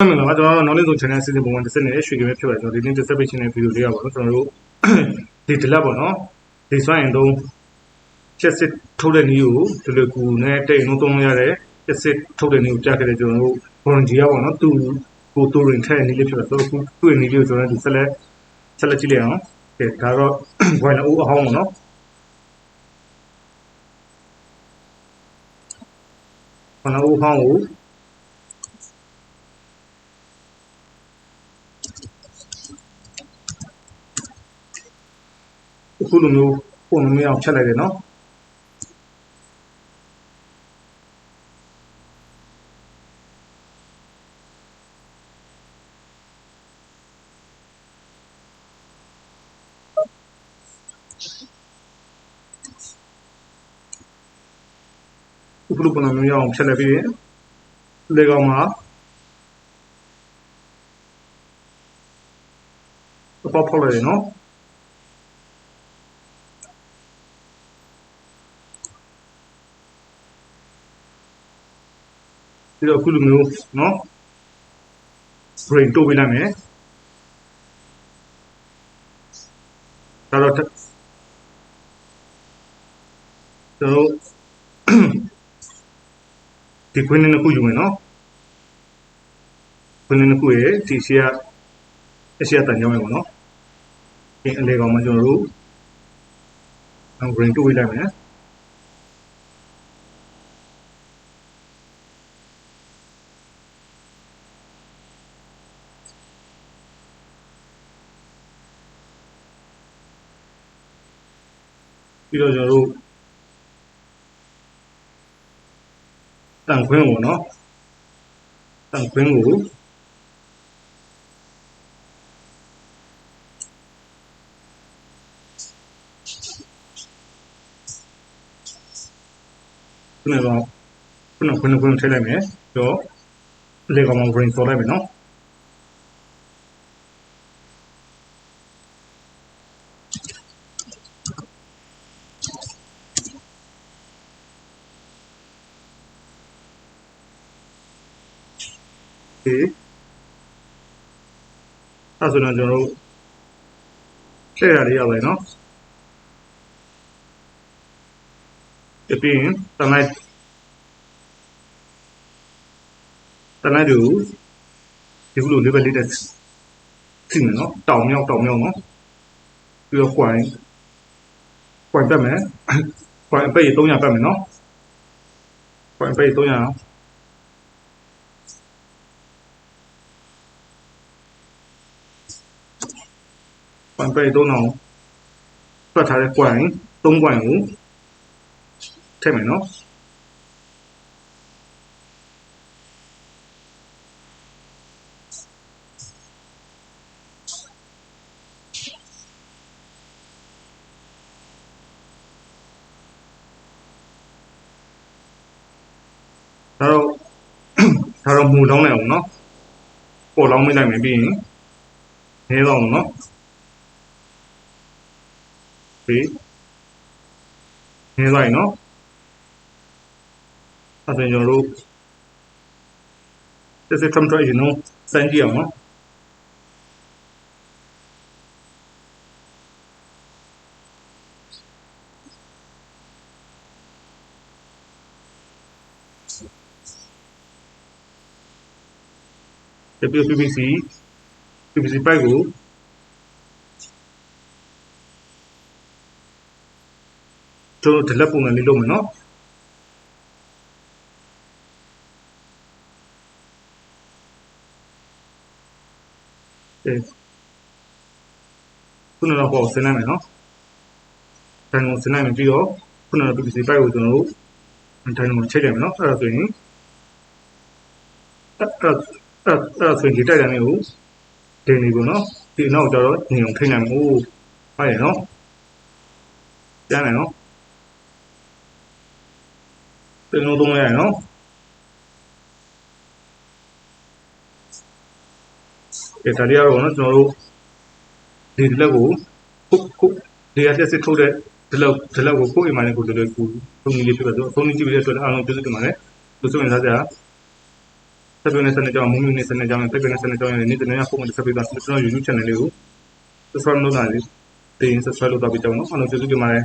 မင်္ဂလာပါကျွန်တော်တို့ knowledge zone channel စီစဉ်ပုံမှန်တစ်စက်နဲ့ရွှေကြိမ်ပဲဖြစ်ပါတယ်ကျွန်တော်ဒီနေ့တစ်စက်ပေးခြင်းတဲ့ဗီဒီယိုလေးရပါတော့ကျွန်တော်တို့ဒီဒလက်ပေါ့နော်ဒီစွမ်းရင်တော့ချက်စစ်ထုတ်တဲ့နည်းကိုဒီလိုကူနဲ့တိတ်နှုံးသုံးရတဲ့ချက်စစ်ထုတ်တဲ့နည်းကိုကြားခဲ့တဲ့ကျွန်တော်တို့ volunteer ပေါ့နော်သူကိုတူရင်ထဲနည်းလေးဖြစ်တယ်ဆိုတော့သူ့ရဲ့နည်းလေးကိုကျွန်တော်တို့ဆက်လက်ဆက်လက်ကြည့်လိုက်အောင်ကဲဒါတော့ boiler အိုးအဟောင်းပေါ့နော်ခဏအိုးဟောင်းကို ခုလိုမျိုးပုံမမျိုးအောင်ဖြတ်လိုက်တယ်နော်အခုလိုပုံမမျိုးအောင်ဖြတ်လိုက်ပြီးရင်လေကောင်မှာအပေါက်ဖောက်လိုက်တယ်နော် ပြီးတော့အခုလိုမျိုးနော် brain တိုးပေးလိုက်မယ်ဒါတော့ကျွန်တော်ဒီခွင်းနှစ်ခုယူမယ်နော်ခွင်းနှစ်ခုရဲ့ဒီရှေ့ကအရှေ့တန်ကြောင်းရပါနော်အင်းအလေကောင်မှကျွန်တော်တို့ brain တိုးပေးလိုက်မယ် ပြီးတော့ကျွန်တော်တို့တန်ခွင်းကိုနော်တန်ခွင်းကိုခုနကခုနကခွင်းခွင်းထည့်လိုက်မယ်ပြီးတော့လေကောင်မှာ brain ဆော်လိုက်မယ်နော် ဒီအဲ့ဆိုတော့ကျွန်တော်တို့ထည့်ရလေးရပါတယ်နော်ဒီပြီးရင်တလိုက်တလိုက်တူဒီလို level လေးတက်သိမယ်နော်တောင်မြောက်တောင်မြောက်နော်ပြီးတော့ coin coin ပတ်မယ် coin အပိတ်300ပတ်မယ်နော် coin အပိတ်300 ကွန်ပိတ်သုံးအောင်တွက်ထားတဲ့ကွန်သုံးကွန်ကိုထည့်မယ်နော်ဒါတော့ဒါတော့မူလောင်းလိုက်အောင်နော်ပေါ်လောင်းမိလိုက်မယ်ပြီးရင်နေတော့အောင်နော် ဒီနေလိုက်နော်အဲ့ဒါကျွန်တော်တို့တစ်စက် control ရင်နော်စမ်းကြည့်အောင်နော်ဒီ PPC PPC ပိုက်ကို ကျွန်တော်ဒီလက်ပုံစံလေးလုပ်မယ်နော်အဲခုနကတော့ဟောဆင်းလိုက်မယ်နော်တန်ကိုဆင်းလိုက်မယ်ပြီးတော့ခုနက PPC ပိုက်ကိုကျွန်တော်တို့တန်ကိုချိန်လိုက်မယ်နော်အဲ့ဒါဆိုရင်အဲ့အဲ့အဲ့ဆိုရင်ဒီတိုက်တန်းလေးကိုဒင်းနေကိုနော်ဒီနောက်ကျတော့ညင်အောင်ထိနိုင်မယ်ဟိုးဟုတ်ရဲ့နော်ပြန်တယ်နော် တင်လို့သုံးရရနော်ဒီတရီယာတော့နော်ကျွန်တော်တို့ဒီဒီလက်ကိုခုခုဒီရတက်စစ်ထုတ်တဲ့ဒီလောက်ဒီလောက်ကိုကိုယ့်အိမ်မှာလည်းကိုယ်တို့ကိုသုံးနည်းလေးဖြစ်ပါတော့သုံးနည်းကြည့်ပြီးတဲ့အတွက်အားလုံးကျေးဇူးတင်ပါတယ်လို့ဆိုရင်သားကြဆက်ပြောနေစနေကြောင်းမူးမြူနေစနေကြောင်းတက်ပြနေစနေကြောင်းရဲ့နေ့တနေ့ပုံမှန်ဆက်ပြတာကျွန်တော် YouTube channel လေးကို subscribe လုပ်တာလေတင် subscribe လုပ်တော့ပြကြအောင်နော်အားလုံးကျေးဇူးတင်ပါတယ်